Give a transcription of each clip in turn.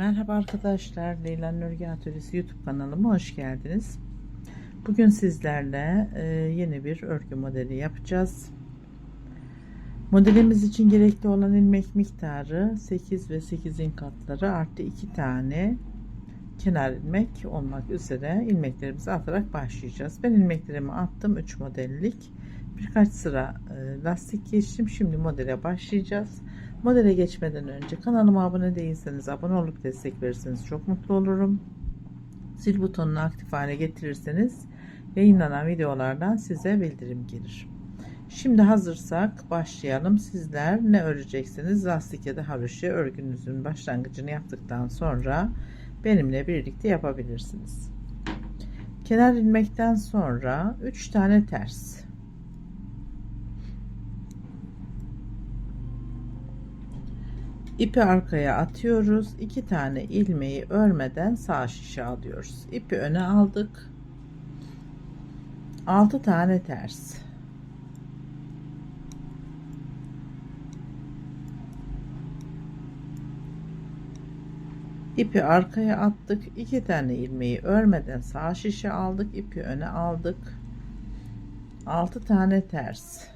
Merhaba arkadaşlar, Leyla Nörgü Atölyesi YouTube kanalıma hoş geldiniz. Bugün sizlerle e, yeni bir örgü modeli yapacağız. Modelimiz için gerekli olan ilmek miktarı 8 ve 8'in katları artı 2 tane kenar ilmek olmak üzere ilmeklerimizi atarak başlayacağız. Ben ilmeklerimi attım 3 modellik. Birkaç sıra e, lastik geçtim. Şimdi modele başlayacağız. Modele geçmeden önce kanalıma abone değilseniz abone olup destek verirseniz çok mutlu olurum. Zil butonunu aktif hale getirirseniz yayınlanan videolardan size bildirim gelir. Şimdi hazırsak başlayalım. Sizler ne öreceksiniz? Lastik ya da haroşa örgünüzün başlangıcını yaptıktan sonra benimle birlikte yapabilirsiniz. Kenar ilmekten sonra 3 tane ters. İpi arkaya atıyoruz. 2 tane ilmeği örmeden sağ şişe alıyoruz. İpi öne aldık. 6 tane ters. İpi arkaya attık. 2 tane ilmeği örmeden sağ şişe aldık. İpi öne aldık. 6 tane ters.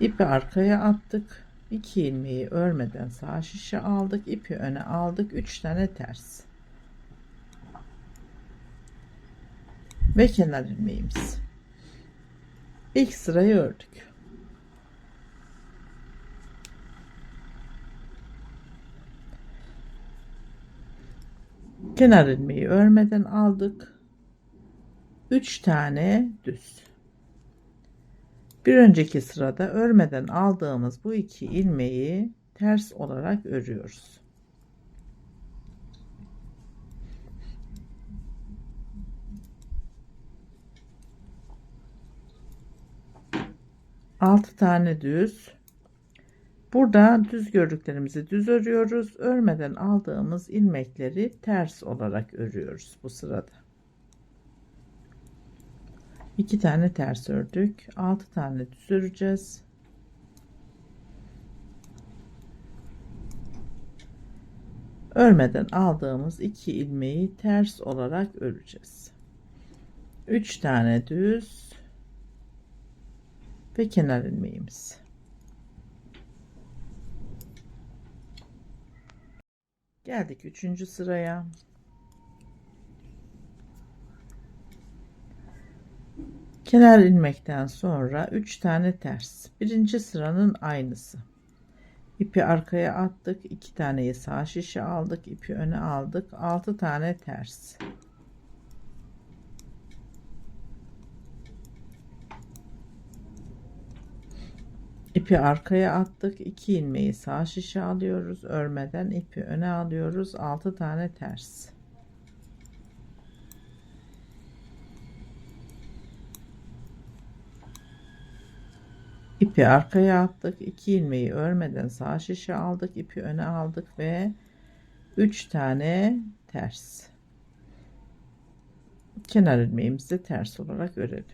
İpi arkaya attık. 2 ilmeği örmeden sağ şişe aldık. ipi öne aldık. 3 tane ters. Ve kenar ilmeğimiz. İlk sırayı ördük. Kenar ilmeği örmeden aldık. 3 tane düz. Bir önceki sırada örmeden aldığımız bu iki ilmeği ters olarak örüyoruz. Altı tane düz. Burada düz gördüklerimizi düz örüyoruz. Örmeden aldığımız ilmekleri ters olarak örüyoruz bu sırada. 2 tane ters ördük. 6 tane düz öreceğiz. Örmeden aldığımız iki ilmeği ters olarak öreceğiz. 3 tane düz ve kenar ilmeğimiz. Geldik üçüncü sıraya Kenar ilmekten sonra 3 tane ters. Birinci sıranın aynısı. İpi arkaya attık. 2 taneyi sağ şişe aldık. ipi öne aldık. 6 tane ters. İpi arkaya attık. 2 ilmeği sağ şişe alıyoruz. Örmeden ipi öne alıyoruz. 6 tane ters. İpi arkaya attık. 2 ilmeği örmeden sağ şişe aldık. İpi öne aldık ve 3 tane ters. Kenar ilmeğimizi ters olarak örelim.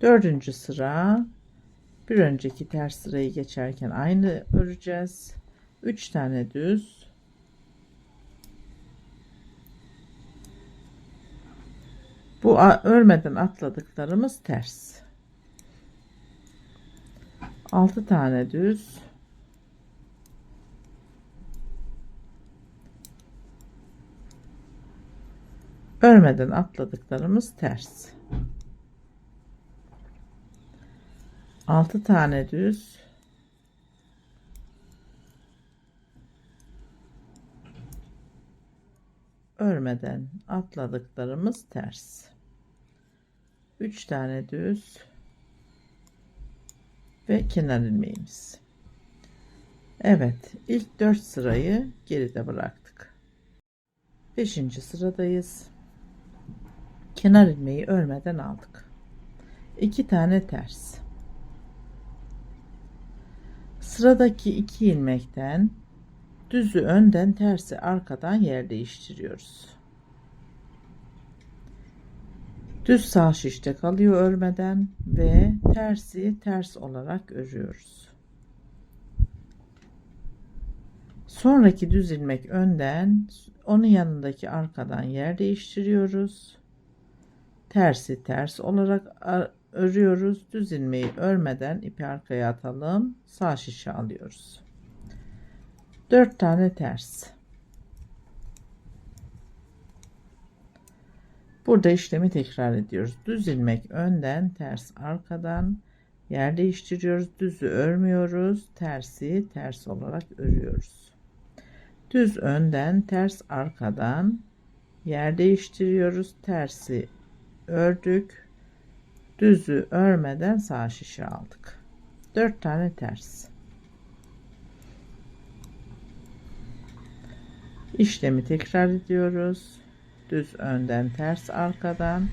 Dördüncü sıra. Bir önceki ters sırayı geçerken aynı öreceğiz. 3 tane düz. Bu örmeden atladıklarımız ters 6 tane düz. Örmeden atladıklarımız ters. 6 tane düz. Örmeden atladıklarımız ters. 3 tane düz ve kenar ilmeğimiz. Evet ilk 4 sırayı geride bıraktık. 5. sıradayız. Kenar ilmeği örmeden aldık. 2 tane ters. Sıradaki 2 ilmekten düzü önden tersi arkadan yer değiştiriyoruz. Düz sağ şişte kalıyor örmeden ve tersi ters olarak örüyoruz. Sonraki düz ilmek önden, onun yanındaki arkadan yer değiştiriyoruz. Tersi ters olarak örüyoruz. Düz ilmeği örmeden ipi arkaya atalım. Sağ şişe alıyoruz. 4 tane ters. Burada işlemi tekrar ediyoruz. Düz ilmek önden, ters arkadan yer değiştiriyoruz. Düzü örmüyoruz. Tersi ters olarak örüyoruz. Düz önden, ters arkadan yer değiştiriyoruz. Tersi ördük. Düzü örmeden sağ şişe aldık. 4 tane ters. İşlemi tekrar ediyoruz. Düz önden ters arkadan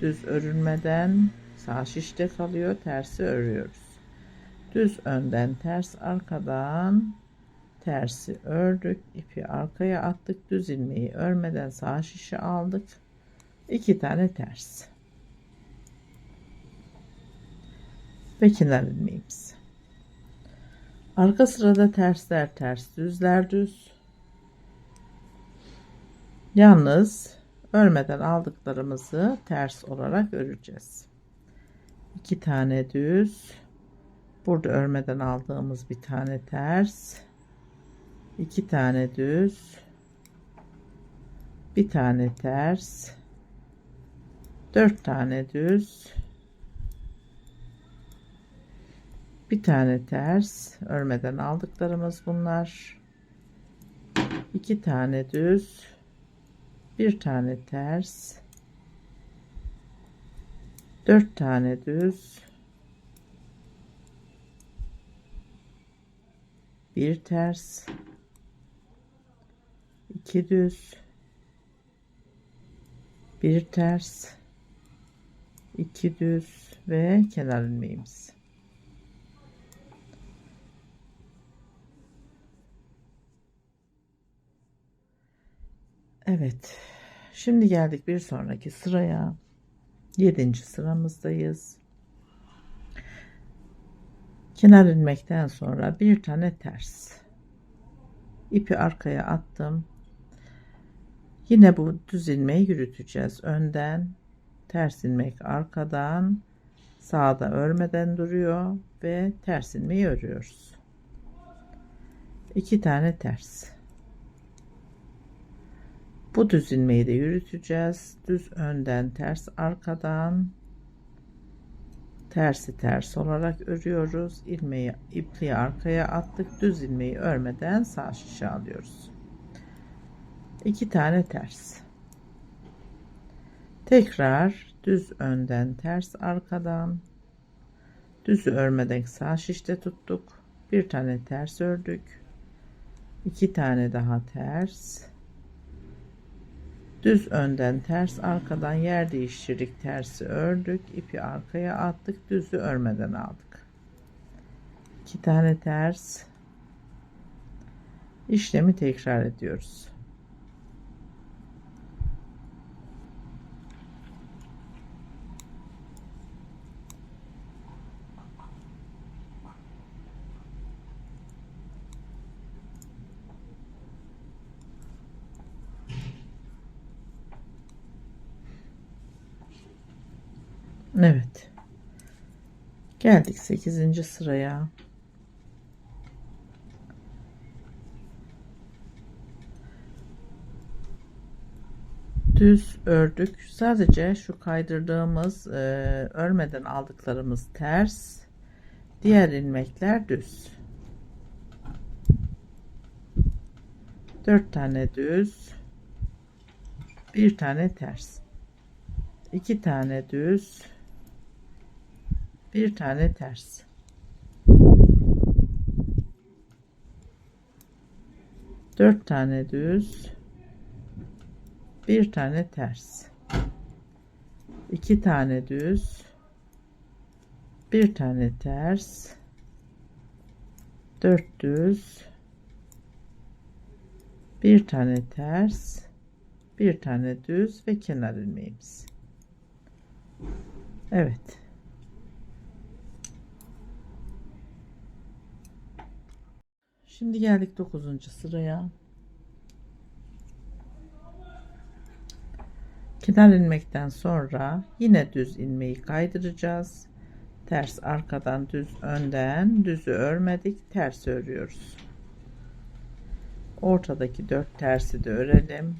düz örülmeden sağ şişte kalıyor tersi örüyoruz. Düz önden ters arkadan tersi ördük ipi arkaya attık düz ilmeği örmeden sağ şişe aldık. İki tane ters. Ve kenar ilmeğimiz. Arka sırada tersler ters düzler düz. Yalnız örmeden aldıklarımızı ters olarak öreceğiz. İki tane düz. Burada örmeden aldığımız bir tane ters. İki tane düz. Bir tane ters. Dört tane düz. Bir tane ters. Örmeden aldıklarımız bunlar. İki tane düz bir tane ters. Dört tane düz. Bir ters. 2 düz. Bir ters. 2 düz ve kenar ilmeğimiz Evet şimdi geldik bir sonraki sıraya 7. sıramızdayız kenar ilmekten sonra bir tane ters ipi arkaya attım Yine bu düz ilmeği yürüteceğiz. Önden ters ilmek arkadan sağda örmeden duruyor ve ters ilmeği örüyoruz. İki tane ters. Bu düz ilmeği de yürüteceğiz. Düz önden ters arkadan. Tersi ters olarak örüyoruz. İlmeği ipliği arkaya attık. Düz ilmeği örmeden sağ şişe alıyoruz. İki tane ters. Tekrar düz önden ters arkadan. Düz örmeden sağ şişte tuttuk. Bir tane ters ördük. İki tane daha ters düz önden ters arkadan yer değiştirdik tersi ördük ipi arkaya attık düzü örmeden aldık. İki tane ters işlemi tekrar ediyoruz Evet. Geldik 8. sıraya. Düz ördük. Sadece şu kaydırdığımız e, örmeden aldıklarımız ters. Diğer ilmekler düz. 4 tane düz. Bir tane ters. 2 tane düz bir tane ters. Dört tane düz. Bir tane ters. İki tane düz. Bir tane ters. Dört düz. Bir tane ters. Bir tane düz ve kenar ilmeğimiz. Evet. Şimdi geldik 9. sıraya. Kenar ilmekten sonra yine düz ilmeği kaydıracağız. Ters arkadan düz önden düzü örmedik ters örüyoruz. Ortadaki dört tersi de örelim.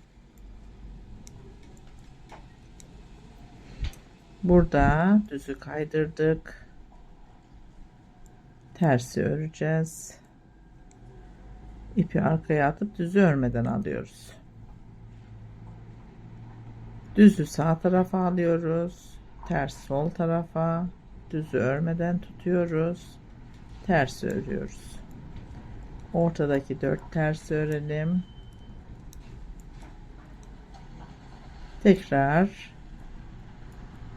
Burada düzü kaydırdık. Tersi öreceğiz. İpi arkaya atıp düzü örmeden alıyoruz. Düzü sağ tarafa alıyoruz. Ters sol tarafa. Düzü örmeden tutuyoruz. Ters örüyoruz. Ortadaki dört ters örelim. Tekrar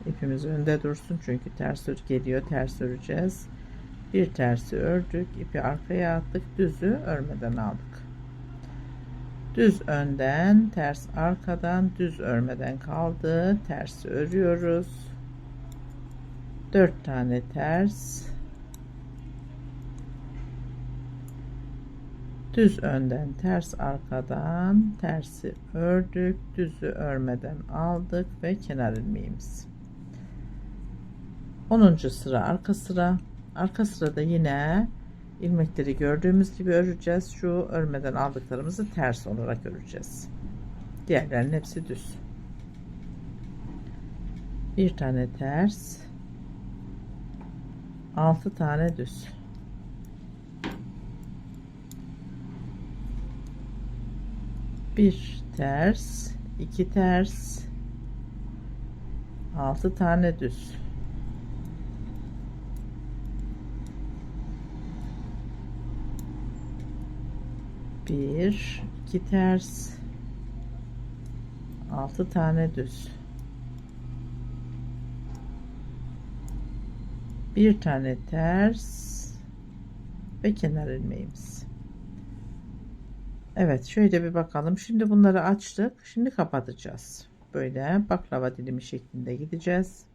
ipimiz önde dursun çünkü ters ör geliyor. Ters öreceğiz. Bir tersi ördük. ipi arkaya attık. Düzü örmeden aldık. Düz önden, ters arkadan, düz örmeden kaldı. Ters örüyoruz. 4 tane ters. Düz önden, ters arkadan, tersi ördük. Düzü örmeden aldık ve kenar ilmeğimiz. 10. sıra arka sıra. Arka sırada yine ilmekleri gördüğümüz gibi öreceğiz. Şu örmeden aldıklarımızı ters olarak öreceğiz. Diğerlerinin hepsi düz. Bir tane ters. Altı tane düz. Bir ters, iki ters, altı tane düz. Bir iki ters altı tane düz. Bir tane ters ve kenar ilmeğimiz. Evet şöyle bir bakalım. Şimdi bunları açtık. Şimdi kapatacağız. Böyle baklava dilimi şeklinde gideceğiz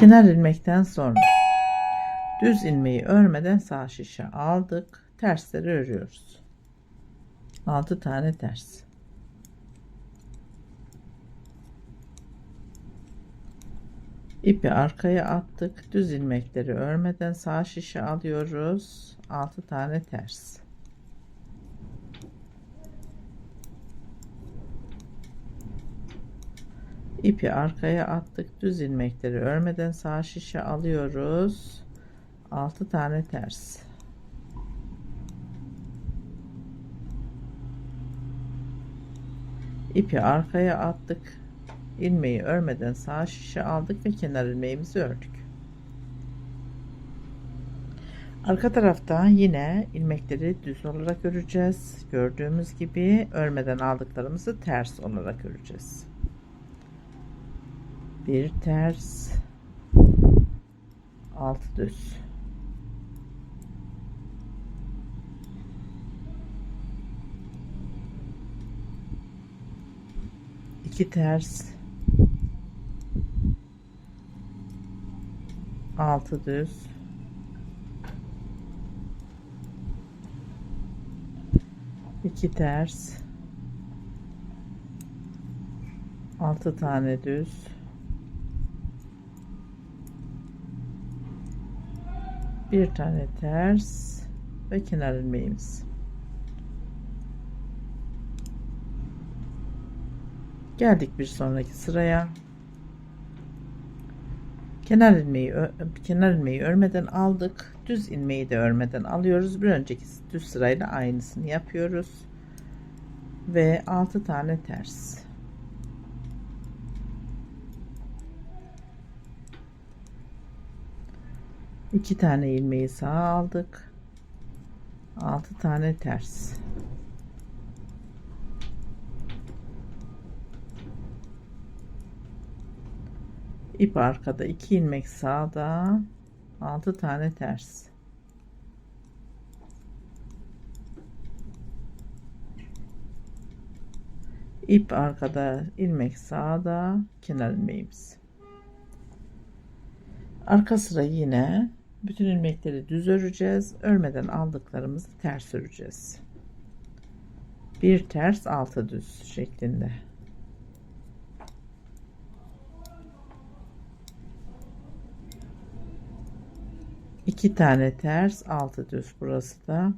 kenar ilmekten sonra düz ilmeği örmeden sağ şişe aldık. Tersleri örüyoruz. 6 tane ters. İpi arkaya attık. Düz ilmekleri örmeden sağ şişe alıyoruz. 6 tane ters ipi arkaya attık. Düz ilmekleri örmeden sağ şişe alıyoruz. 6 tane ters. İpi arkaya attık. İlmeği örmeden sağ şişe aldık ve kenar ilmeğimizi ördük. Arka tarafta yine ilmekleri düz olarak öreceğiz. Gördüğümüz gibi örmeden aldıklarımızı ters olarak öreceğiz bir ters altı düz. İki ters altı düz. İki ters altı tane düz bir tane ters ve kenar ilmeğimiz. Geldik bir sonraki sıraya. Kenar ilmeği kenar ilmeği örmeden aldık. Düz ilmeği de örmeden alıyoruz. Bir önceki düz sırayla aynısını yapıyoruz. Ve 6 tane ters iki tane ilmeği sağa aldık. 6 tane ters. İp arkada 2 ilmek sağda 6 tane ters. İp arkada ilmek sağda kenar ilmeğimiz. Arka sıra yine bütün ilmekleri düz öreceğiz. Örmeden aldıklarımızı ters öreceğiz. Bir ters altı düz şeklinde. İki tane ters altı düz burası da.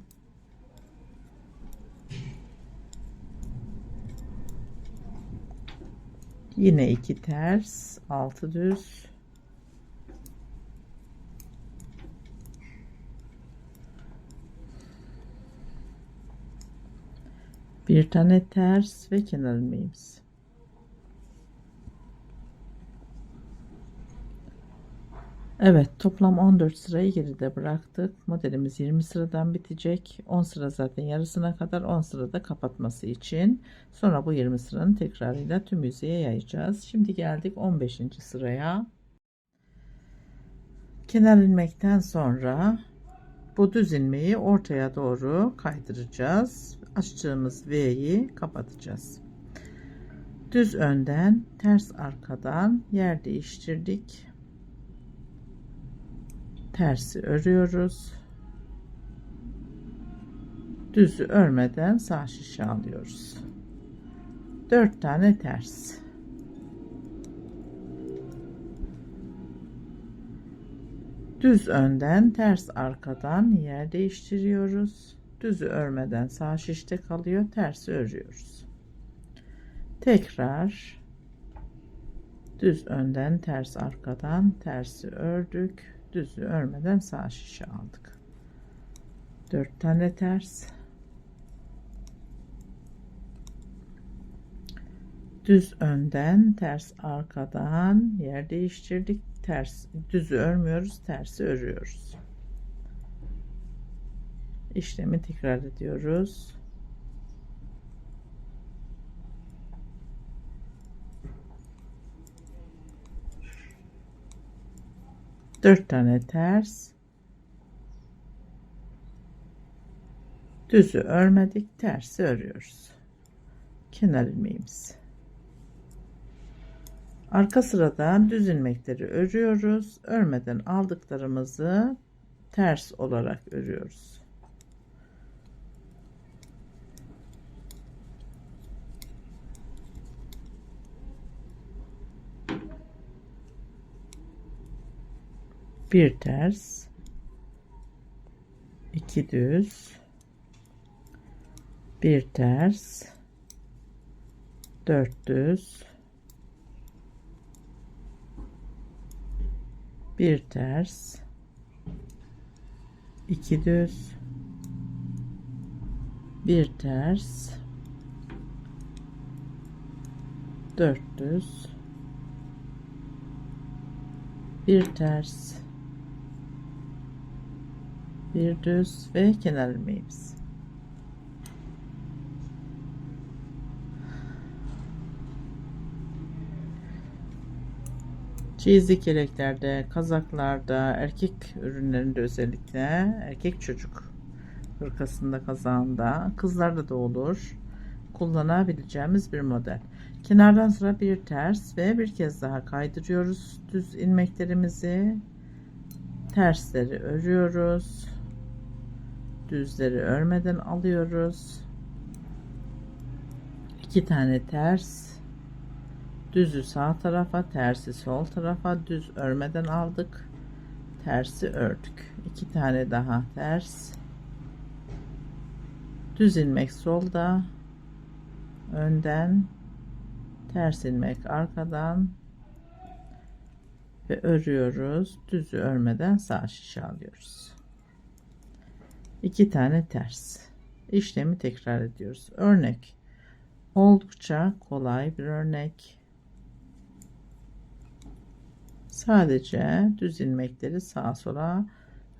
Yine iki ters altı düz bir tane ters ve kenar ilmeğimiz Evet toplam 14 sırayı geride bıraktık. Modelimiz 20 sıradan bitecek. 10 sıra zaten yarısına kadar 10 sırada kapatması için. Sonra bu 20 sıranın tekrarıyla tüm yüzeye yayacağız. Şimdi geldik 15. sıraya. Kenar ilmekten sonra bu düz ilmeği ortaya doğru kaydıracağız. Açtığımız V'yi kapatacağız. Düz önden ters arkadan yer değiştirdik tersi örüyoruz. Düzü örmeden sağ şişe alıyoruz. 4 tane ters. Düz önden ters arkadan yer değiştiriyoruz. Düzü örmeden sağ şişte kalıyor. Tersi örüyoruz. Tekrar düz önden ters arkadan tersi ördük düzü örmeden sağ şişe aldık. 4 tane ters. Düz önden ters arkadan yer değiştirdik. Ters düzü örmüyoruz, tersi örüyoruz. İşlemi tekrar ediyoruz. 4 tane ters. Düzü örmedik tersi örüyoruz. Kenar ilmeğimiz. Arka sıradan düz ilmekleri örüyoruz. Örmeden aldıklarımızı ters olarak örüyoruz bir ters. İki düz. Bir ters. Dört düz. Bir ters. İki düz. Bir ters. Dört düz. Bir ters bir düz ve kenar ilmeğimiz. Çizdik yeleklerde, kazaklarda, erkek ürünlerinde özellikle erkek çocuk hırkasında kazağında, kızlarda da olur kullanabileceğimiz bir model. Kenardan sonra bir ters ve bir kez daha kaydırıyoruz düz ilmeklerimizi. Tersleri örüyoruz düzleri örmeden alıyoruz. iki tane ters. Düzü sağ tarafa tersi sol tarafa düz örmeden aldık. Tersi ördük. İki tane daha ters. Düz ilmek solda önden ters ilmek arkadan ve örüyoruz. Düzü örmeden sağ şişe alıyoruz iki tane ters. İşlemi tekrar ediyoruz. Örnek. Oldukça kolay bir örnek. Sadece düz ilmekleri sağa sola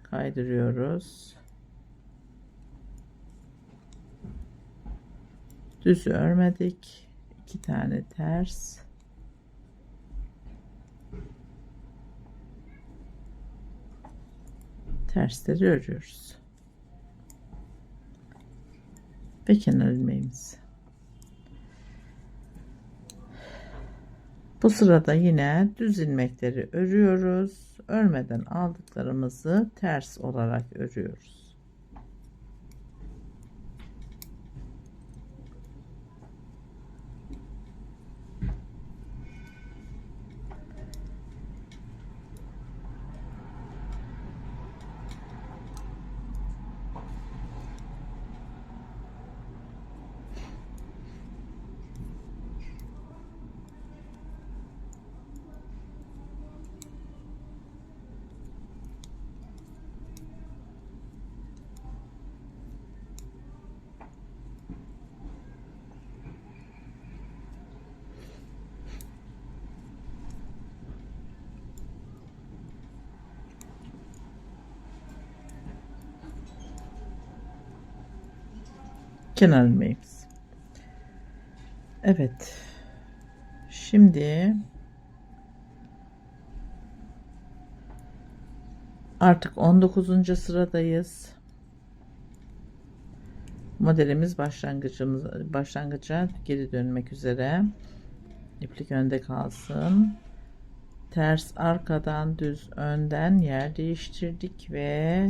kaydırıyoruz. Düz örmedik. İki tane ters. Tersleri örüyoruz ve kenar ilmeğimiz. Bu sırada yine düz ilmekleri örüyoruz. Örmeden aldıklarımızı ters olarak örüyoruz. Kenar ilmeğimiz. Evet. Şimdi artık 19. sıradayız. Modelimiz başlangıcımız başlangıca geri dönmek üzere. İplik önde kalsın. Ters arkadan düz önden yer değiştirdik ve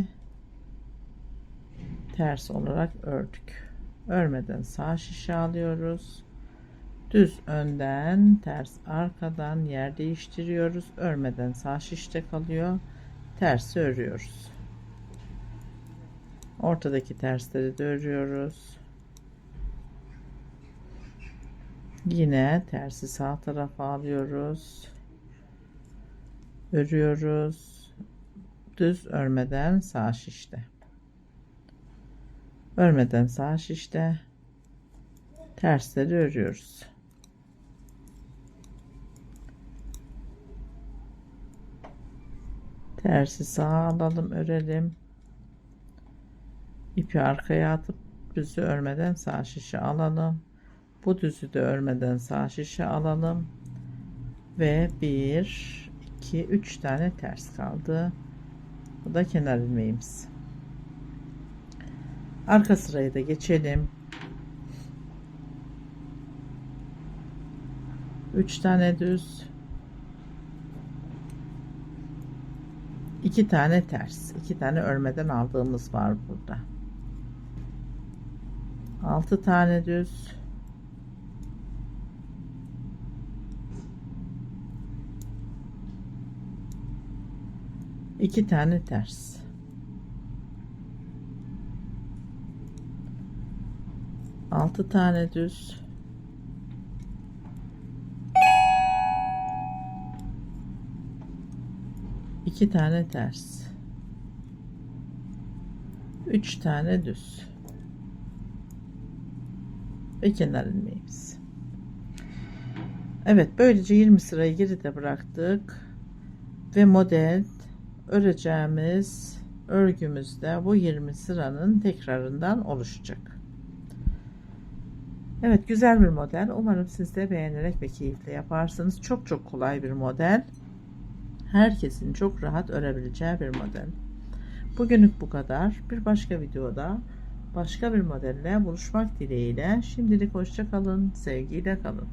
ters olarak ördük örmeden sağ şişe alıyoruz. Düz önden ters arkadan yer değiştiriyoruz. Örmeden sağ şişte kalıyor. Tersi örüyoruz. Ortadaki tersleri de örüyoruz. Yine tersi sağ tarafa alıyoruz. Örüyoruz. Düz örmeden sağ şişte örmeden sağ şişte tersleri örüyoruz. Tersi sağa alalım, örelim. İpi arkaya atıp düzü örmeden sağ şişe alalım. Bu düzü de örmeden sağ şişe alalım. Ve 1 2 3 tane ters kaldı. Bu da kenar ilmeğimiz. Arka sırayı da geçelim. 3 tane düz. 2 tane ters. 2 tane örmeden aldığımız var burada. 6 tane düz. iki tane ters. 6 tane düz. İki tane ters. 3 tane düz. Ve kenar ilmeğimiz. Evet böylece 20 sırayı geride bıraktık. Ve model öreceğimiz örgümüzde bu 20 sıranın tekrarından oluşacak. Evet güzel bir model. Umarım siz de beğenerek ve keyifle yaparsınız. Çok çok kolay bir model. Herkesin çok rahat örebileceği bir model. Bugünlük bu kadar. Bir başka videoda başka bir modelle buluşmak dileğiyle. Şimdilik hoşça kalın. Sevgiyle kalın.